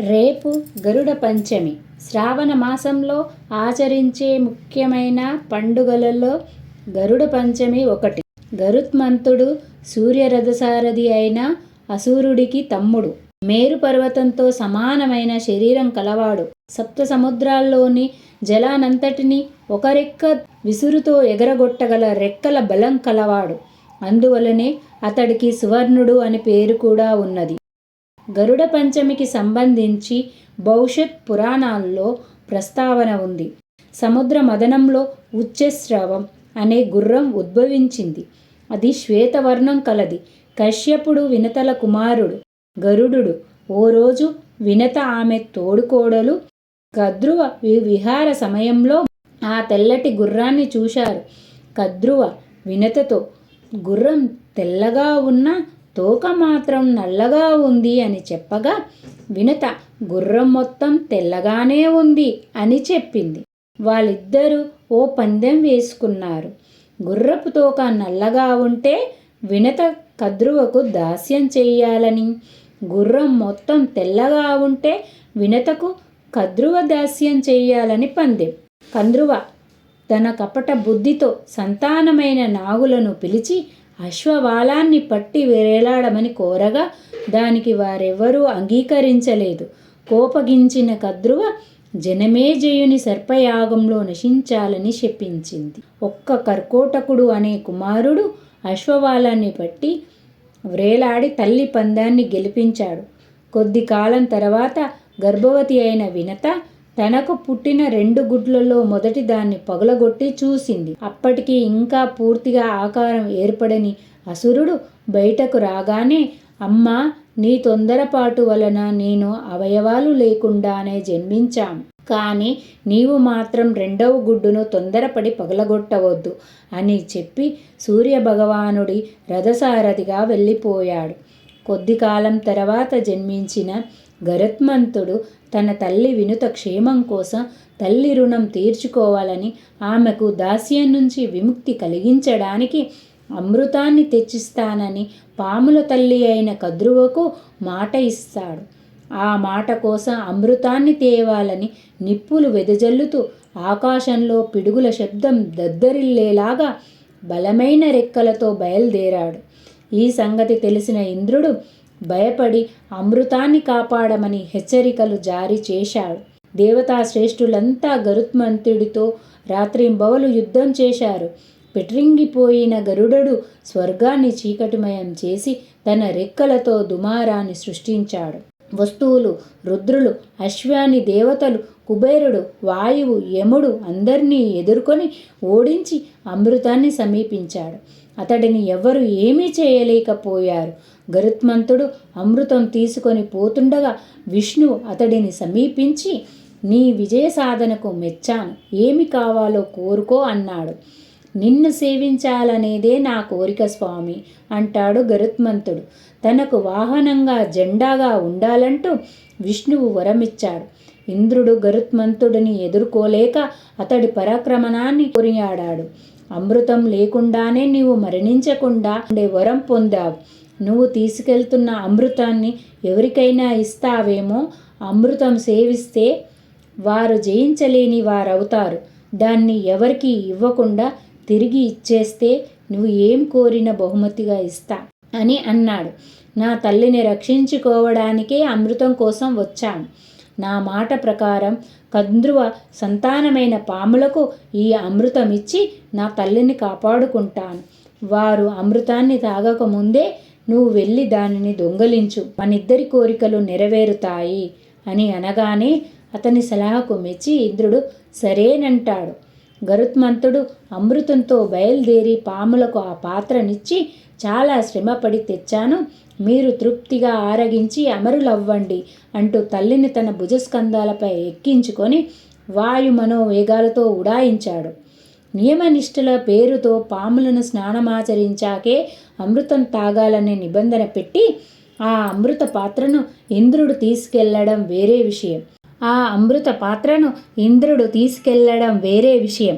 రేపు గరుడ పంచమి. శ్రావణ మాసంలో ఆచరించే ముఖ్యమైన పండుగలలో గరుడ పంచమి ఒకటి. గరుత్మంతుడు సూర్యరథసారథి అయిన అసూరుడికి తమ్ముడు. మేరు పర్వతంతో సమానమైన శరీరం కలవాడు. సప్త సముద్రాల్లోని జలానంతటిని ఒక రెక్క విసురుతో ఎగరగొట్టగల రెక్కల బలం కలవాడు. అందువలనే అతడికి సువర్ణుడు అని పేరు కూడా ఉన్నది. గరుడ పంచమికి సంబంధించి భవిష్యత్ పురాణాల్లో ప్రస్తావన ఉంది. సముద్ర మదనంలో ఉచ్చస్రావం అనే గుర్రం ఉద్భవించింది. అది శ్వేతవర్ణం కలది. కశ్యపుడు వినతల కుమారుడు గరుడు ఓ రోజు వినత ఆమె తోడుకోడలు కద్రువ విహార సమయంలో ఆ తెల్లటి గుర్రాన్ని చూశారు. కద్రువ వినతతో గుర్రం తెల్లగా ఉన్న తోక మాత్రం నల్లగా ఉంది అని చెప్పగా వినత గుర్రం మొత్తం తెల్లగానే ఉంది అని చెప్పింది. వాళ్ళిద్దరూ ఓ పందెం వేసుకున్నారు. గుర్రపు తోక నల్లగా ఉంటే వినత కద్రువకు దాస్యం చేయాలని గుర్రం మొత్తం తెల్లగా ఉంటే వినతకు కద్రువ దాస్యం చేయాలని పందెం. కంద్రువ తన కపట బుద్ధితో సంతానమైన నాగులను పిలిచి అశ్వవాలాన్ని పట్టి వేలాడమని కోరగా దానికి వారెవ్వరూ అంగీకరించలేదు. కోపగించిన కద్రువ జనమేజయుని సర్పయాగంలో నశించాలని శపించింది. ఒక్క కర్కోటకుడు అనే కుమారుడు అశ్వవాలాన్ని పట్టి వ్రేలాడి తల్లి పందాన్ని గెలిపించాడు. కొద్ది కాలం తర్వాత గర్భవతి అయిన వినత తనకు పుట్టిన రెండు గుడ్లలో మొదటి దాన్ని పగలగొట్టి చూసింది. అప్పటికి ఇంకా పూర్తిగా ఆకారం ఏర్పడని అసురుడు బయటకు రాగానే అమ్మా నీ తొందరపాటు వలన నేను అవయవాలు లేకుండానే జన్మించాను. కానీ నీవు మాత్రం రెండవ గుడ్డును తొందరపడి పగలగొట్టవద్దు అని చెప్పి సూర్యభగవానుడి రథసారథిగా వెళ్ళిపోయాడు. కొద్ది కాలం తర్వాత జన్మించిన గరుత్మంతుడు తన తల్లి వినుత క్షేమం కోసం తల్లి రుణం తీర్చుకోవాలని ఆమెకు దాస్యం నుంచి విముక్తి కలిగించడానికి అమృతాన్ని తెచ్చిస్తానని పాముల తల్లి అయిన కద్రువకు మాట ఇస్తాడు. ఆ మాట కోసం అమృతాన్ని తేవాలని నిప్పులు వెదజల్లుతూ ఆకాశంలో పిడుగుల శబ్దం దద్దరిల్లేలాగా బలమైన రెక్కలతో బయలుదేరాడు. ఈ సంగతి తెలిసిన ఇంద్రుడు భయపడి అమృతాన్ని కాపాడమని హెచ్చరికలు జారీ చేశాడు. దేవతా శ్రేష్ఠులంతా గరుత్మంతుడితో రాత్రింబవలు యుద్ధం చేశారు. పెట్రింగిపోయిన గరుడడు స్వర్గాన్ని చీకటిమయం చేసి తన రెక్కలతో దుమారాన్ని సృష్టించాడు. వస్తువులు రుద్రులు అశ్వాని దేవతలు కుబేరుడు వాయువు యముడు అందరినీ ఎదుర్కొని ఓడించి అమృతాన్ని సమీపించాడు. అతడిని ఎవరు ఏమీ చేయలేకపోయారు. గరుత్మంతుడు అమృతం తీసుకొని పోతుండగా విష్ణు అతడిని సమీపించి నీ విజయ సాధనకు మెచ్చాను. ఏమి కావాలో కోరుకో అన్నాడు. నిన్ను సేవించాలనేదే నా కోరిక స్వామి అంటాడు గరుత్మంతుడు. తనకు వాహనంగా జెండాగా ఉండాలంటూ విష్ణువు వరమిచ్చాడు. ఇంద్రుడు గరుత్మంతుడిని ఎదుర్కోలేక అతడి పరాక్రమణాన్ని కొనియాడాడు. అమృతం లేకుండానే నీవు మరణించకుండా ఉండే వరం పొందావు. నువ్వు తీసుకెళ్తున్న అమృతాన్ని ఎవరికైనా ఇస్తావేమో? అమృతం సేవిస్తే వారు జయించలేని వారవుతారు. దాన్ని ఎవరికి ఇవ్వకుండా తిరిగి ఇచ్చేస్తే నువ్వు ఏం కోరిన బహుమతిగా ఇస్తా అని అన్నాడు. నా తల్లిని రక్షించుకోవడానికే అమృతం కోసం వచ్చాను. నా మాట ప్రకారం కంద్రువ సంతానమైన పాములకు ఈ అమృతం ఇచ్చి నా తల్లిని కాపాడుకుంటాను. వారు అమృతాన్ని తాగకముందే నువ్వు వెళ్ళి దానిని దొంగలించు. మనిద్దరి కోరికలు నెరవేరుతాయి అని అనగానే అతని సలహాకు మెచ్చి ఇంద్రుడు సరేనంటాడు. గరుత్మంతుడు అమృతంతో బయలుదేరి పాములకు ఆ పాత్రనిచ్చి చాలా శ్రమపడి తెచ్చాను. మీరు తృప్తిగా ఆరగించి అమరులవ్వండి అంటూ తల్లిని తన భుజస్కంధాలపై ఎక్కించుకొని వాయు మనోవేగాలతో ఉడాయించాడు. నియమనిష్ఠుల పేరుతో పాములను స్నానమాచరించాకే అమృతం తాగాలనే నిబంధన పెట్టి ఆ అమృత పాత్రను ఇంద్రుడు తీసుకెళ్ళడం వేరే విషయం. ఆ అమృత పాత్రను ఇంద్రుడు తీసుకెళ్ళడం వేరే విషయం.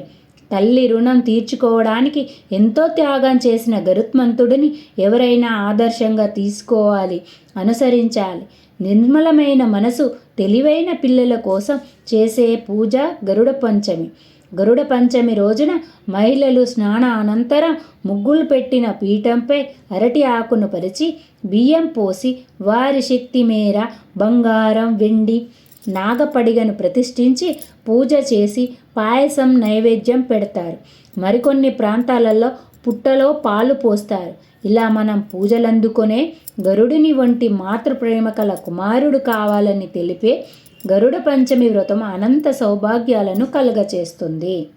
తల్లి రుణం తీర్చుకోవడానికి ఎంతో త్యాగం చేసిన గరుత్మంతుడిని ఎవరైనా ఆదర్శంగా తీసుకోవాలి అనుసరించాలి. నిర్మలమైన మనసు తెలివైన పిల్లల కోసం చేసే పూజ గరుడ పంచమి. గరుడ పంచమి రోజున మహిళలు స్నాన అనంతరం ముగ్గులు పెట్టిన పీఠంపై అరటి ఆకును పరిచి బియ్యం పోసి వారి శక్తి మేర బంగారం వెండి నాగపడిగను ప్రతిష్ఠించి పూజ చేసి పాయసం నైవేద్యం పెడతారు. మరికొన్ని ప్రాంతాలలో పుట్టలో పాలు పోస్తారు. ఇలా మనం పూజలందుకొనే గరుడిని వంటి మాతృప్రేమ కల కుమారుడు కావాలని తెలిపే గరుడ పంచమి వ్రతం అనంత సౌభాగ్యాలను కలుగచేస్తుంది.